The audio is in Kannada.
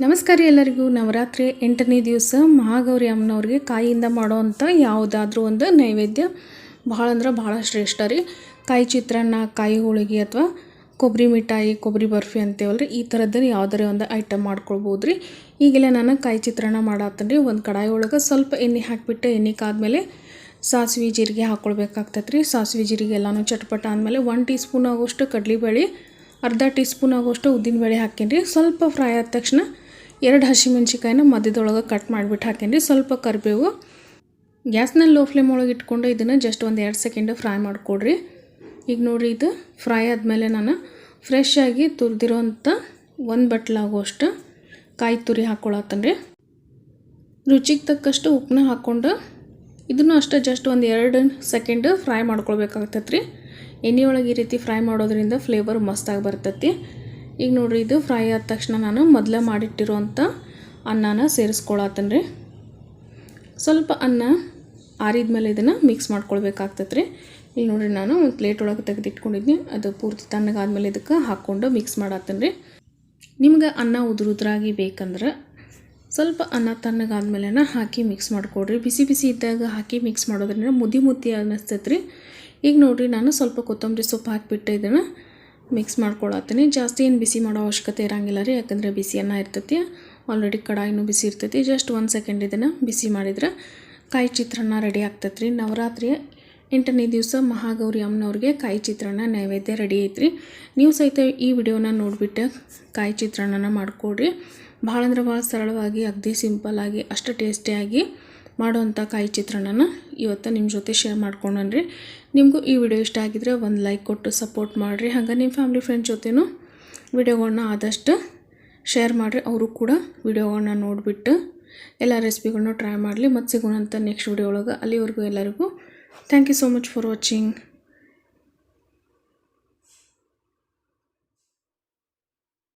ನಮಸ್ಕಾರ ಎಲ್ಲರಿಗೂ. ನವರಾತ್ರಿ ಎಂಟನೇ ದಿವಸ ಮಹಾಗೌರಿ ಅಮ್ಮನವ್ರಿಗೆ ಕಾಯಿಯಿಂದ ಮಾಡುವಂಥ ಯಾವುದಾದ್ರೂ ಒಂದು ನೈವೇದ್ಯ ಭಾಳ ಅಂದ್ರೆ ಭಾಳ ಶ್ರೇಷ್ಠ ರೀ. ಕಾಯಿ ಚಿತ್ರಾನ್ನ, ಕಾಯಿ ಹೋಳಿಗೆ ಅಥವಾ ಕೊಬ್ಬರಿ ಮಿಠಾಯಿ, ಕೊಬ್ಬರಿ ಬರ್ಫಿ ಅಂತೇವಲ್ಲ ರೀ ಈ ಥರದ್ದು ಯಾವ್ದಾರ ಒಂದು ಐಟಮ್ ಮಾಡ್ಕೊಳ್ಬೋದು ರೀ. ಈಗೆಲ್ಲ ನಾನು ಕಾಯಿ ಚಿತ್ರಾನ್ನ ಮಾಡತ್ತೀನಿ ರೀ. ಒಂದು ಕಡಾಯಿ ಒಳಗೆ ಸ್ವಲ್ಪ ಎಣ್ಣೆ ಹಾಕಿಬಿಟ್ಟು ಎಣ್ಣೆ ಕಾದ್ಮೇಲೆ ಸಾಸಿವೆ ಜೀರಿಗೆ ಹಾಕ್ಕೊಳ್ಬೇಕಾಗ್ತೈತೆ ರೀ. ಸಾಸಿವೆ ಜೀರಿಗೆ ಎಲ್ಲನೂ ಚಟ್ಪಟ ಆದಮೇಲೆ ಒನ್ ಟೀ ಸ್ಪೂನ್ ಆಗೋಷ್ಟು ಕಡಲೆಬೇಳೆ ಅರ್ಧ ಟೀ ಸ್ಪೂನ್ ಆಗೋಷ್ಟು ಉದ್ದಿನಬೇಳೆ ಹಾಕೀನಿ ಸ್ವಲ್ಪ ಫ್ರೈ ಆದ ತಕ್ಷಣ ಎರಡು ಹಸಿಮೆಣ್ಸಿಕಾಯಿನ ಮಧ್ಯದೊಳಗೆ ಕಟ್ ಮಾಡಿಬಿಟ್ಟು ಹಾಕೇನ್ರಿ. ಸ್ವಲ್ಪ ಕರಿಬೇವು ಗ್ಯಾಸ್ನಲ್ಲಿ ಲೋ ಫ್ಲೇಮ್ ಒಳಗೆ ಇಟ್ಕೊಂಡು ಇದನ್ನು ಜಸ್ಟ್ ಒಂದು ಎರಡು ಸೆಕೆಂಡ್ ಫ್ರೈ ಮಾಡಿಕೊಡ್ರಿ. ಈಗ ನೋಡಿರಿ ಇದು ಫ್ರೈ ಆದಮೇಲೆ ನಾನು ಫ್ರೆಶ್ ಆಗಿ ತುರಿದಿರೋಂಥ ಒಂದು ಬಟ್ಲಾಗುವಷ್ಟು ಕಾಯಿ ತುರಿ ಹಾಕ್ಕೊಳತ್ತನ್ರಿ ರುಚಿಗೆ ತಕ್ಕಷ್ಟು ಉಪ್ಪನ್ನ ಹಾಕ್ಕೊಂಡು ಇದನ್ನು ಅಷ್ಟೇ ಜಸ್ಟ್ ಒಂದು ಎರಡು ಸೆಕೆಂಡ್ ಫ್ರೈ ಮಾಡ್ಕೊಳ್ಬೇಕಾಗ್ತೈತ್ರಿ ಎಣ್ಣೆ ಒಳಗೆ ಈ ರೀತಿ ಫ್ರೈ ಮಾಡೋದ್ರಿಂದ ಫ್ಲೇವರ್ ಮಸ್ತಾಗಿ ಬರ್ತೈತಿ. ಈಗ ನೋಡ್ರಿ, ಇದು ಫ್ರೈ ಆದ ತಕ್ಷಣ ನಾನು ಮೊದಲೇ ಮಾಡಿಟ್ಟಿರೋಂಥ ಅನ್ನನ ಸೇರಿಸ್ಕೊಳತ್ತೇನೆ ರೀ ಸ್ವಲ್ಪ ಅನ್ನ ಆರಿದ ಮೇಲೆ ಇದನ್ನು ಮಿಕ್ಸ್ ಮಾಡ್ಕೊಳ್ಬೇಕಾಗ್ತೈತೆ ರೀ ಈಗ ನೋಡಿರಿ, ನಾನು ಒಂದು ಪ್ಲೇಟ್ ಒಳಗೆ ತೆಗೆದಿಟ್ಕೊಂಡಿದ್ದೀನಿ ಅದು ಪೂರ್ತಿ ತಣ್ಣಗಾದ್ಮೇಲೆ ಇದಕ್ಕೆ ಹಾಕ್ಕೊಂಡು ಮಿಕ್ಸ್ ಮಾಡತ್ತೇನೆ ರೀ ನಿಮ್ಗೆ ಅನ್ನ ಉದುರು ಉದುರಾಗಿ ಬೇಕಂದ್ರೆ ಸ್ವಲ್ಪ ಅನ್ನ ತಣ್ಣಗಾದ್ಮೇಲೆ ಹಾಕಿ ಮಿಕ್ಸ್ ಮಾಡಿಕೊಡ್ರಿ. ಬಿಸಿ ಬಿಸಿ ಇದ್ದಾಗ ಹಾಕಿ ಮಿಕ್ಸ್ ಮಾಡೋದ್ರಿಂದ ಮುದ್ದಿ ಮುದ್ದಿ ಅನ್ನಿಸ್ತೈತೆ ರೀ ಈಗ ನೋಡಿರಿ, ನಾನು ಸ್ವಲ್ಪ ಕೊತ್ತಂಬರಿ ಸೊಪ್ಪು ಹಾಕಿಬಿಟ್ಟು ಇದನ್ನು ಮಿಕ್ಸ್ ಮಾಡ್ಕೊಳತ್ತೀನಿ. ಜಾಸ್ತಿ ಏನು ಬಿಸಿ ಮಾಡೋ ಅವಶ್ಯಕತೆ ಇರೋಂಗಿಲ್ಲ ರೀ, ಯಾಕಂದರೆ ಬಿಸಿ ಅನ್ನ ಇರ್ತೈತಿ. ಆಲ್ರೆಡಿ ಕಡಾಯಿನೂ ಬಿಸಿ ಇರ್ತೈತಿ. ಜಸ್ಟ್ ಒಂದು ಸೆಕೆಂಡ್ ಇದನ್ನು ಬಿಸಿ ಮಾಡಿದ್ರೆ ಕಾಯಿ ಚಿತ್ರಾನ್ನ ರೆಡಿ ಆಗ್ತೈತೆ ರೀ ನವರಾತ್ರಿ ಎಂಟನೇ ದಿವಸ ಮಹಾಗೌರಿ ಅಮ್ಮನವ್ರಿಗೆ ಕಾಯಿ ಚಿತ್ರಾನ್ನ ನೈವೇದ್ಯ ರೆಡಿ ಐತ್ರಿ. ನೀವು ಸಹಿತ ಈ ವಿಡಿಯೋನ ನೋಡಿಬಿಟ್ಟು ಕಾಯಿ ಚಿತ್ರಾನ್ನನ ಮಾಡಿಕೊಡ್ರಿ. ಭಾಳ ಅಂದ್ರೆ ಭಾಳ ಸರಳವಾಗಿ, ಅಗದಿ ಸಿಂಪಲ್ಲಾಗಿ ಅಷ್ಟು ಟೇಸ್ಟಿಯಾಗಿ ಮಾಡೋವಂಥ ಕಾಯಿ ಚಿತ್ರಾನ್ನನ ಇವತ್ತು ನಿಮ್ಮ ಜೊತೆ ಶೇರ್ ಮಾಡ್ಕೊಂಡ್ರಿ ನಿಮಗೂ ಈ ವಿಡಿಯೋ ಇಷ್ಟ ಆಗಿದ್ರೆ ಒಂದು ಲೈಕ್ ಕೊಟ್ಟು ಸಪೋರ್ಟ್ ಮಾಡಿರಿ. ಹಾಗೆ ನಿಮ್ಮ ಫ್ಯಾಮಿಲಿ ಫ್ರೆಂಡ್ಸ್ ಜೊತೆನೂ ವಿಡಿಯೋಗಳನ್ನ ಆದಷ್ಟು ಶೇರ್ ಮಾಡಿರಿ. ಅವರು ಕೂಡ ವಿಡಿಯೋಗಳನ್ನ ನೋಡಿಬಿಟ್ಟು ಎಲ್ಲ ರೆಸಿಪಿಗಳನ್ನೂ ಟ್ರೈ ಮಾಡಲಿ. ಮತ್ತು ಸಿಗೋಣಂತ ನೆಕ್ಸ್ಟ್ ವಿಡಿಯೋ ಒಳಗೆ ಅಲ್ಲಿವರೆಗೂ ಎಲ್ಲರಿಗೂ. Thank you so much for watching